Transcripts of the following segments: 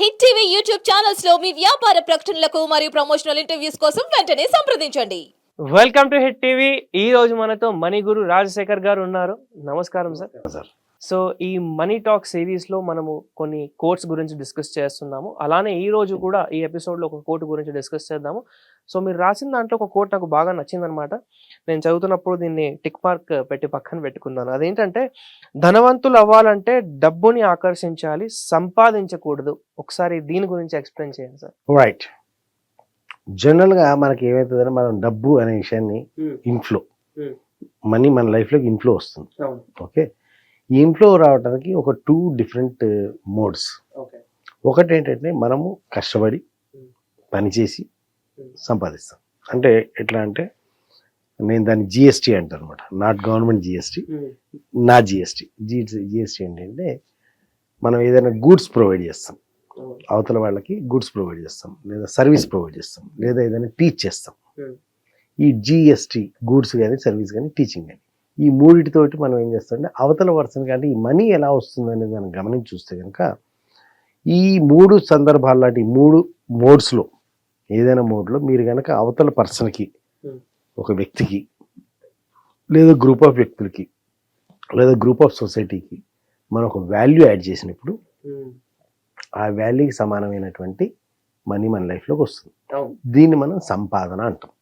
Hit TV YouTube ఛానల్స్లో మీ వ్యాపార ప్రకటనలకు మరియు ప్రమోషనల్ ఇంటర్వ్యూస్ కోసం వెంటనే సంప్రదించండి. వెల్కమ్ టు హిట్ టీవీ ఈ రోజు మనతో మణి గురు రాజశేఖర్ గారు ఉన్నారు. నమస్కారం సార్ సార్ సో ఈ మనీ టాక్ సిరీస్లో మనము కొన్ని కోట్స్ గురించి డిస్కస్ చేస్తున్నాము. అలానే ఈ రోజు కూడా ఈ ఎపిసోడ్లో ఒక కోట్ గురించి డిస్కస్ చేద్దాము. సో మీరు రాసిన దాంట్లో ఒక కోట్ నాకు బాగా నచ్చిందనమాట నేను చదువుతున్నప్పుడు దీన్ని టిక్ మార్క్ పెట్టి పక్కన పెట్టుకున్నాను. అదేంటంటే ధనవంతులు అవ్వాలంటే డబ్బుని ఆకర్షించాలి సంపాదించకూడదు. ఒకసారి దీని గురించి ఎక్స్ప్లెయిన్ చేయండి సార్. రైట్. జనరల్గా మనకి ఏమవుతుందంటే మనం డబ్బు అనే విషయాన్ని ఇన్ఫ్లో. మనీ మన లైఫ్లోకి ఇన్ఫ్లో వస్తుంది. ఓకే? ఇన్ఫ్లో రావడానికి ఒక టూ డిఫరెంట్ మోడ్స్ ఒకటి ఏంటంటే మనము కష్టపడి Hmm. పనిచేసి Hmm. సంపాదిస్తాం. అంటే ఎట్లా అంటే నేను దాన్ని జిఎస్టీ అంటాను అనమాట నాట్ గవర్నమెంట్ జిఎస్టీ నా జిఎస్టీ జీ జిఎస్టీ ఏంటంటే మనం ఏదైనా గూడ్స్ ప్రొవైడ్ చేస్తాం. అవతల వాళ్ళకి గూడ్స్ ప్రొవైడ్ చేస్తాం. లేదా సర్వీస్ ప్రొవైడ్ చేస్తాం. లేదా ఏదైనా టీచ్ చేస్తాం. Hmm. ఈ జిఎస్టీ గూడ్స్ కానీ సర్వీస్ కానీ టీచింగ్ కానీ ఈ మూడిటితోటి మనం ఏం చేస్తామంటే అవతల పర్సన్ కానీ ఈ మనీ ఎలా వస్తుంది అనేది మనం గమనించి చూస్తే కనుక ఈ మూడు సందర్భాల లాంటి ఈ మూడు మోడ్స్లో ఏదైనా మోడ్లో మీరు కనుక అవతల పర్సన్కి Hmm. ఒక వ్యక్తికి లేదా గ్రూప్ ఆఫ్ వ్యక్తులకి లేదా గ్రూప్ ఆఫ్ సొసైటీకి మనం ఒక వాల్యూ యాడ్ చేసినప్పుడు ఆ వాల్యూకి సమానమైనటువంటి మనీ మన లైఫ్లోకి వస్తుంది. దీన్ని మనం సంపాదన అంటాం.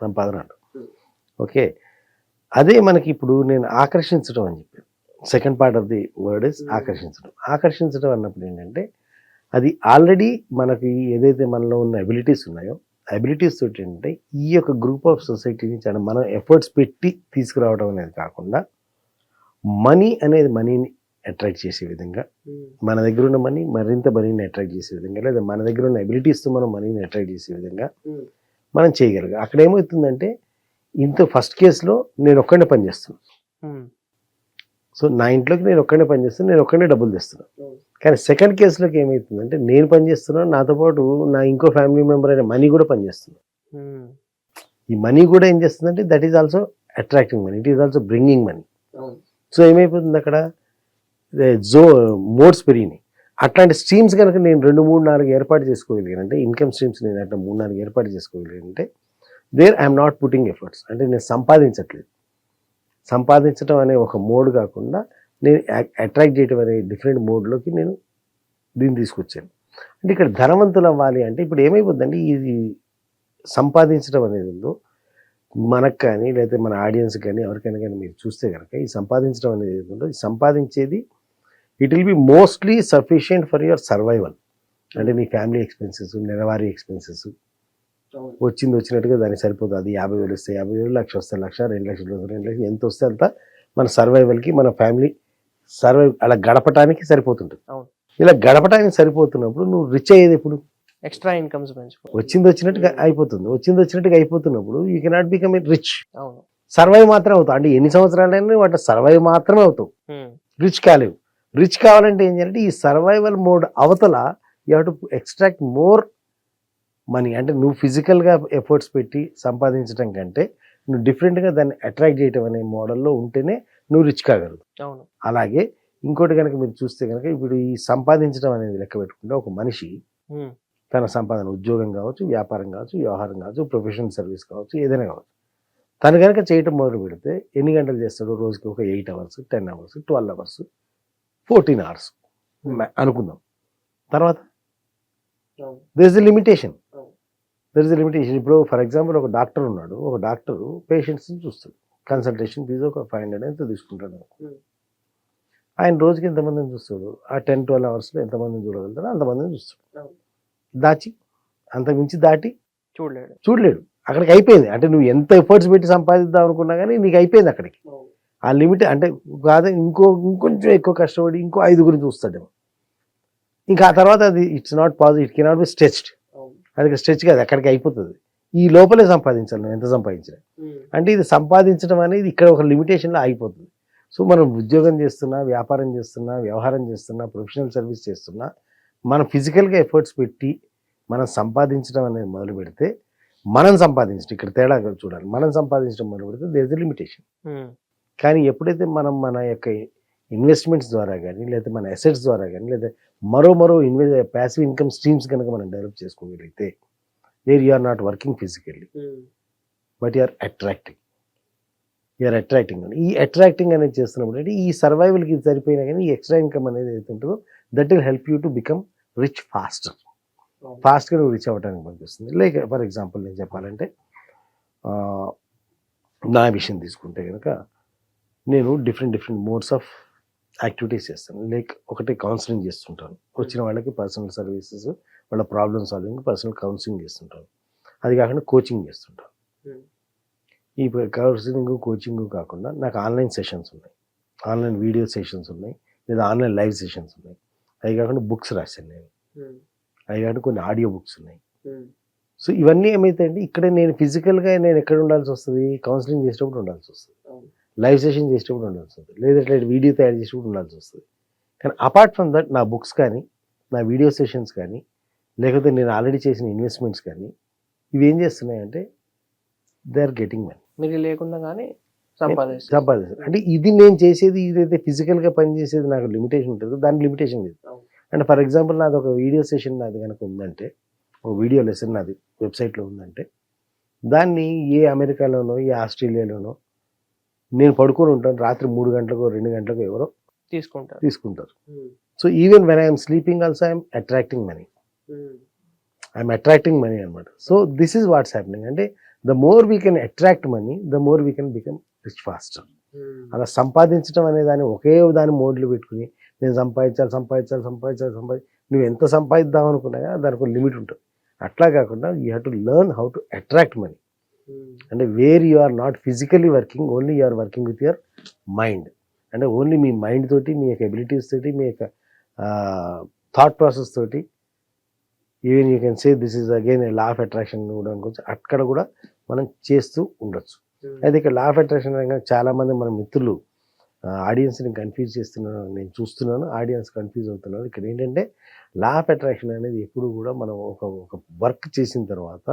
సంపాదన అంటాం. Hmm. ఓకే? అదే మనకి ఇప్పుడు నేను ఆకర్షించడం అని చెప్పాను. Second part of the word is Hmm. ఆకర్షించడం. ఆకర్షించడం అన్నప్పుడు ఏంటంటే అది ఆల్రెడీ మనకి ఏదైతే మనలో ఉన్న అబిలిటీస్ ఉన్నాయో అబిలిటీస్ తోటి ఏంటంటే ఈ యొక్క గ్రూప్ ఆఫ్ సొసైటీ నుంచి మనం ఎఫర్ట్స్ పెట్టి తీసుకురావడం అనేది కాకుండా మనీ అనేది మనీని అట్రాక్ట్ చేసే విధంగా మన దగ్గర ఉన్న మనీ మరింత మనీని అట్రాక్ట్ చేసే విధంగా లేదా మన దగ్గర ఉన్న అబిలిటీస్తో మనం మనీని అట్రాక్ట్ చేసే విధంగా మనం చేయగలిగాం. అక్కడ ఏమవుతుందంటే ఇంత ఫస్ట్ కేసులో నేను ఒక్కడే పనిచేస్తున్నాను సో నా ఇంట్లోకి నేను ఒక్కడే పనిచేస్తాను నేను ఒక్కడే డబ్బులు తెస్తున్నాను అవును. కానీ సెకండ్ కేసులోకి ఏమవుతుందంటే నేను పనిచేస్తున్నాను నాతో పాటు నా ఇంకో ఫ్యామిలీ మెంబర్ అయిన మనీ కూడా పనిచేస్తున్నాను ఈ మనీ కూడా ఏం చేస్తుందంటే that is also attracting money it is also bringing money so ఏమైపోతుంది అక్కడ? జో మోడ్స్ పెరిగినాయి. అట్లాంటి స్ట్రీమ్స్ కనుక నేను రెండు మూడు నాలుగు ఏర్పాటు చేసుకోగలిగానంటే ఇన్కమ్ స్ట్రీమ్స్ నేను అట్లా మూడు నాలుగు ఏర్పాటు చేసుకోగలిగానంటే there I'm not putting efforts అంటే నేను సంపాదించట్లేదు. సంపాదించడం అనే ఒక మోడ్ కాకుండా నేను అట్రాక్ట్ చేయడం అనే డిఫరెంట్ మోడ్లోకి నేను దీన్ని తీసుకొచ్చాను. అంటే ఇక్కడ ధనవంతులు అవ్వాలి అంటే ఇప్పుడు ఏమైపోతుందండి ఇది సంపాదించడం అనేది ఉందో మనకు కానీ లేకపోతే మన ఆడియన్స్ కానీ ఎవరికైనా కానీ మీరు చూస్తే కనుక ఈ సంపాదించడం అనేది ఏదో ఉందో ఈ సంపాదించేది it will be mostly sufficient for your survival అంటే నీ ఫ్యామిలీ ఎక్స్పెన్సెస్ నెలవారీ ఎక్స్పెన్సెస్ వచ్చింది వచ్చినట్టుగా దానికి సరిపోతుంది. అది యాభై వేలు వస్తే యాభై వేలు లక్ష వస్తే లక్ష రెండు లక్షలు వస్తే రెండు లక్షలు ఎంత వస్తే అంత మన సర్వైవల్కి మన ఫ్యామిలీ సర్వైవ్ అలా గడపటానికి సరిపోతుంటుంది. ఇలా గడపటానికి సరిపోతున్నప్పుడు నువ్వు రిచ్ అయ్యేది ఎప్పుడు? ఎక్స్ట్రా ఇన్కమ్స్ పెంచుకో వచ్చింది వచ్చినట్టుగా అయిపోతుంది. వచ్చింది వచ్చినట్టుగా అయిపోతున్నప్పుడు you cannot become rich survive మాత్రమే అవుతావు. అంటే ఎన్ని సంవత్సరాలైనా వాటి సర్వైవ్ మాత్రమే అవుతావు. రిచ్ కాలేవు. రిచ్ కావాలంటే ఏం చేయాలంటే ఈ సర్వైవల్ మోడ్ అవతల you have to extract more money అంటే నువ్వు ఫిజికల్గా ఎఫర్ట్స్ పెట్టి సంపాదించడం కంటే నువ్వు డిఫరెంట్గా దాన్ని అట్రాక్ట్ చేయటం అనే మోడల్లో ఉంటేనే నువ్వు రిచ్ కాగలవు. అవును. అలాగే ఇంకోటి కనుక మీరు చూస్తే కనుక ఇప్పుడు ఈ సంపాదించడం అనేది లెక్క పెట్టుకుంటే ఒక మనిషి. తన సంపాదన ఉద్యోగం కావచ్చు వ్యాపారం కావచ్చు వ్యవహారం కావచ్చు ప్రొఫెషనల్ సర్వీస్ కావచ్చు ఏదైనా కావచ్చు. తను కనుక చేయటం మొదలు పెడితే ఎన్ని గంటలు చేస్తాడు రోజుకి ఒక eight hours ten hours twelve hours fourteen hours అనుకుందాం. తర్వాత is a limitation. There is limitation ఇప్పుడు ఫర్ ఎగ్జాంపుల్ ఒక డాక్టర్ ఉన్నాడు. ఒక డాక్టర్ పేషెంట్స్ని చూస్తాడు. కన్సల్టేషన్ ఫీజు ఒక ఫైవ్ హండ్రెడ్ ఎంత తీసుకుంటాడు? Hmm. ఆయన రోజుకి ఎంతమందిని చూస్తాడు? ఆ టెన్ ట్వెల్వ్ అవర్స్లో ఎంతమందిని చూడగలుగుతాడు? అంతమందిని చూస్తాడు. అవును. దాచి అంత మించి దాటి చూడలేడు. చూడలేడు. అక్కడికి అయిపోయింది. అంటే నువ్వు ఎంత ఎఫర్ట్స్ పెట్టి సంపాదిద్దాం అనుకున్నా కానీ నీకు అయిపోయింది అక్కడికి. ఆ లిమిట్ అంటే కాదు ఇంకో ఇంకొంచెం ఎక్కువ కష్టపడి ఇంకో ఐదుగురిని చూస్తాడేమో. ఇంకా ఆ తర్వాత అది it's not positive it cannot be stretched అది స్ట్రెచ్ కాదు అక్కడికి అయిపోతుంది. ఈ లోపలే సంపాదించాలి నువ్వు ఎంత సంపాదించినా. అంటే ఇది సంపాదించడం అనేది ఇక్కడ ఒక లిమిటేషన్లో ఆగిపోతుంది సో మనం ఉద్యోగం చేస్తున్నా వ్యాపారం చేస్తున్నా వ్యవహారం చేస్తున్నా ప్రొఫెషనల్ సర్వీస్ చేస్తున్నా మనం ఫిజికల్గా ఎఫర్ట్స్ పెట్టి మనం సంపాదించడం అనేది మొదలు పెడితే మనం సంపాదించడం ఇక్కడ తేడా చూడాలి. మనం సంపాదించడం మొదలు పెడితే దేర్ ఇస్ లిమిటేషన్ కానీ ఎప్పుడైతే మనం మన యొక్క ఇన్వెస్ట్మెంట్స్ ద్వారా కానీ లేదా మన అసెట్స్ ద్వారా కానీ లేదా మరో మరో ఇన్వె ప్యాసివ్ ఇన్కమ్ స్ట్రీమ్స్ కనుక మనం డెవలప్ చేసుకోగలిగితే where you are not working physically but you are attracting you're attracting అని ఈ అట్రాక్టింగ్ అనేది చేస్తున్నప్పుడు అంటే ఈ సర్వైవల్కి సరిపోయినా కానీ ఈ ఎక్స్ట్రా ఇన్కమ్ అనేది ఏదైతే ఉంటుందో that will help you to become rich faster ఫాస్ట్గా నువ్వు రీచ్ అవ్వడానికి పనిపిస్తుంది లైక్ ఫర్ ఎగ్జాంపుల్ నేను చెప్పాలంటే నా విషయం తీసుకుంటే కనుక నేను different different modes of activities చేస్తాను. లైక్ ఒకటి కౌన్సిలింగ్ చేస్తుంటాను. వచ్చిన వాళ్ళకి పర్సనల్ సర్వీసెస్ వాళ్ళ ప్రాబ్లమ్ సాల్వింగ్ పర్సనల్ కౌన్సిలింగ్ చేస్తుంటాను. అది కాకుండా కోచింగ్ చేస్తుంటాను. Hmm. ఈ కౌన్సిలింగ్ కోచింగ్ కాకుండా నాకు ఆన్లైన్ సెషన్స్ ఉన్నాయి. ఆన్లైన్ వీడియో సెషన్స్ ఉన్నాయి. లేదా ఆన్లైన్ లైవ్ సెషన్స్ ఉన్నాయి. అవి కాకుండా బుక్స్ రాశాను నేను. అవి కాకుండా కొన్ని ఆడియో బుక్స్ ఉన్నాయి. సో ఇవన్నీ ఏమైతాయండి ఇక్కడ నేను ఫిజికల్గా నేను ఎక్కడ ఉండాల్సి వస్తుంది? కౌన్సిలింగ్ చేసేటప్పుడు ఉండాల్సి వస్తుంది. లైవ్ సెషన్ చేసేటప్పుడు ఉండాల్సి వస్తుంది. లేదా ఇట్లా వీడియో తయారు చేసేటప్పుడు ఉండాల్సి వస్తుంది. కానీ అపార్ట్ ఫ్రమ్ దట్ నా బుక్స్ కానీ నా వీడియో సెషన్స్ కానీ లేకపోతే నేను ఆల్రెడీ చేసిన ఇన్వెస్ట్మెంట్స్ కానీ ఇవి ఏం చేస్తున్నాయంటే దే ఆర్ గెటింగ్ మనీ మీరు లేకుండా కానీ సంపాదిస్తారు. సంపాదిస్తారు. అంటే ఇది నేను చేసేది ఇదైతే ఫిజికల్గా పని చేసేది నాకు లిమిటేషన్ ఉంటుంది దానికి లిమిటేషన్ లేదు. అంటే ఫర్ ఎగ్జాంపుల్ నాది ఒక వీడియో సెషన్ నాది కనుక ఉందంటే ఒక వీడియో లెసన్ నాది వెబ్సైట్లో ఉందంటే దాన్ని ఏ అమెరికాలోనో ఏ ఆస్ట్రేలియాలోనో నేను పడుకొని ఉంటాను రాత్రి మూడు గంటలకు రెండు గంటలకు ఎవరో తీసుకుంటారు. తీసుకుంటారు. So even when I'm sleeping also I'm attracting money I'm attracting money అనమాట. So this is what's happening అంటే the more we can attract money the more we can become rich faster అలా సంపాదించడం అనే దాన్ని ఒకే దాని మోడ్లు పెట్టుకుని నేను సంపాదించాలి సంపాదించాలి సంపాదించాలి సంపాది నువ్వు ఎంత సంపాదిద్దాం అనుకున్నా కానీ దానికి ఒక లిమిట్ ఉంటుంది. అట్లా కాకుండా you have to learn how to attract money అంటే where you are not physically working only you are working with your mind అంటే ఓన్లీ మీ మైండ్ తోటి మీ యొక్క ఎబిలిటీస్ తోటి మీ యొక్క థాట్ ప్రాసెస్ తోటి even you can say this is again law of attraction కూడా అనుకోవచ్చు. అక్కడ కూడా మనం చేస్తూ ఉండొచ్చు. అయితే ఇక్కడ లా ఆఫ్ అట్రాక్షన్ అనగా చాలా మంది మన మిత్రులు ఆడియన్స్ని కన్ఫ్యూజ్ చేస్తున్నాను నేను చూస్తున్నాను. ఆడియన్స్ కన్ఫ్యూజ్ అవుతున్నారు. ఇక్కడ ఏంటంటే లా ఆఫ్ అట్రాక్షన్ అనేది ఎప్పుడు కూడా మనం ఒక ఒక వర్క్ చేసిన తర్వాత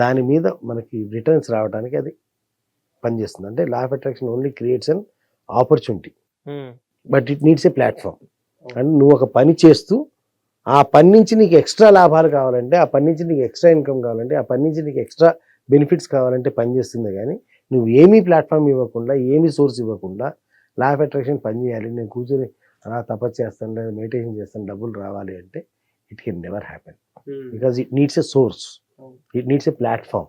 దాని మీద మనకి రిటర్న్స్ రావడానికి అది పనిచేస్తుంది. అంటే law of attraction only creates an opportunity but it needs a platform అంటే నువ్వు ఒక పని చేస్తూ ఆ పని నుంచి నీకు ఎక్స్ట్రా లాభాలు కావాలంటే ఆ పని నుంచి నీకు ఎక్స్ట్రా ఇన్కమ్ కావాలంటే ఆ పని నుంచి నీకు ఎక్స్ట్రా బెనిఫిట్స్ కావాలంటే పని చేస్తుంది కానీ నువ్వు ఏమీ ప్లాట్ఫామ్ ఇవ్వకుండా ఏమీ సోర్స్ ఇవ్వకుండా లా ఆఫ్ అట్రాక్షన్ పని చేయాలి. నేను కూర్చొని అలా తపస్సు చేస్తాను లేదా మెడిటేషన్ చేస్తాను డబ్బులు రావాలి అంటే it can never happen because it needs a source. It needs a platform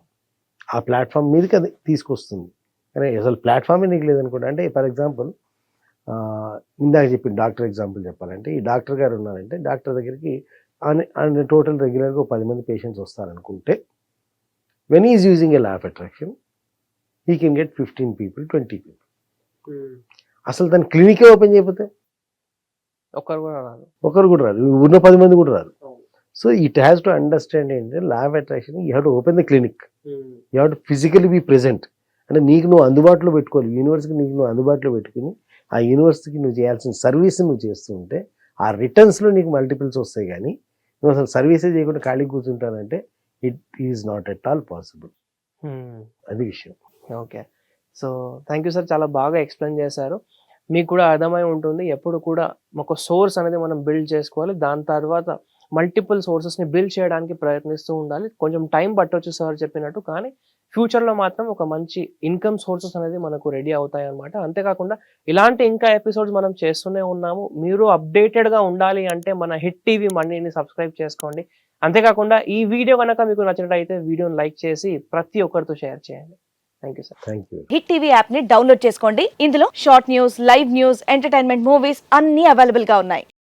ఆ ప్లాట్ఫామ్ మీదకి అది తీసుకొస్తుంది. కానీ అసలు ప్లాట్ఫామే నీకు లేదనుకోండి. అంటే ఫర్ ఎగ్జాంపుల్ ఇందాక చెప్పిన డాక్టర్ ఎగ్జాంపుల్ చెప్పాలంటే ఈ డాక్టర్ గారు ఉన్నారంటే డాక్టర్ దగ్గరికి ఆయన టోటల్ రెగ్యులర్గా ఒక పది మంది patients వస్తారనుకుంటే when is using a law of attraction he can get fifteen people twenty people అసలు తన క్లినికే ఓపెన్ చేయకపోతే? ఒక్కరు కూడా రాదు. ఒకరు కూడా రారు ఉన్న పది మంది కూడా అవును. So it has to understand ఏంటంటే law of attraction you have to open the clinic you have to physically be present అంటే నీకు నువ్వు అందుబాటులో పెట్టుకోవాలి. యూనివర్స్కి నీకు నువ్వు అందుబాటులో పెట్టుకుని ఆ యూనివర్సిటీకి నువ్వు చేయాల్సిన సర్వీస్ నువ్వు చేస్తూ ఉంటే ఆ రిటర్న్స్లో నీకు మల్టిపుల్స్ వస్తాయి కానీ నువ్వు అసలు సర్వీసే చేయకుండా ఖాళీ కూర్చుంటానంటే it is not at all possible అది విషయం. Okay so thank you sir చాలా బాగా ఎక్స్ప్లెయిన్ చేశారు. మీకు కూడా అర్థమై ఉంటుంది. ఎప్పుడు కూడా ఒక సోర్స్ అనేది మనం బిల్డ్ చేసుకోవాలి. దాని తర్వాత మల్టిపుల్ సోర్సెస్ని బిల్డ్ చేయడానికి ప్రయత్నిస్తూ ఉండాలి. కొంచెం టైం పట్టొచ్చు సార్ చెప్పినట్టు కానీ ఫ్యూచర్లో మాత్రం ఒక మంచి ఇన్కమ్ సోర్సెస్ అనేది మనకు రెడీ అవుతాయి అనమాట అంతేకాకుండా ఇలాంటి ఇంకా ఎపిసోడ్స్ మనం చేస్తూనే ఉన్నాము. మీరు అప్డేటెడ్గా ఉండాలి అంటే మన హిట్ టీవీ మనీని సబ్స్క్రైబ్ చేసుకోండి. అంతేకాకుండా ఈ వీడియో కనుక మీకు నచ్చినట్టయితే వీడియోని లైక్ చేసి ప్రతి ఒక్కరితో షేర్ చేయండి. Thank you sir thank you Hit TV యాప్ని డౌన్లోడ్ చేసుకోండి. ఇందులో short news live news entertainment movies అన్ని అవైలబుల్గా ఉన్నాయి.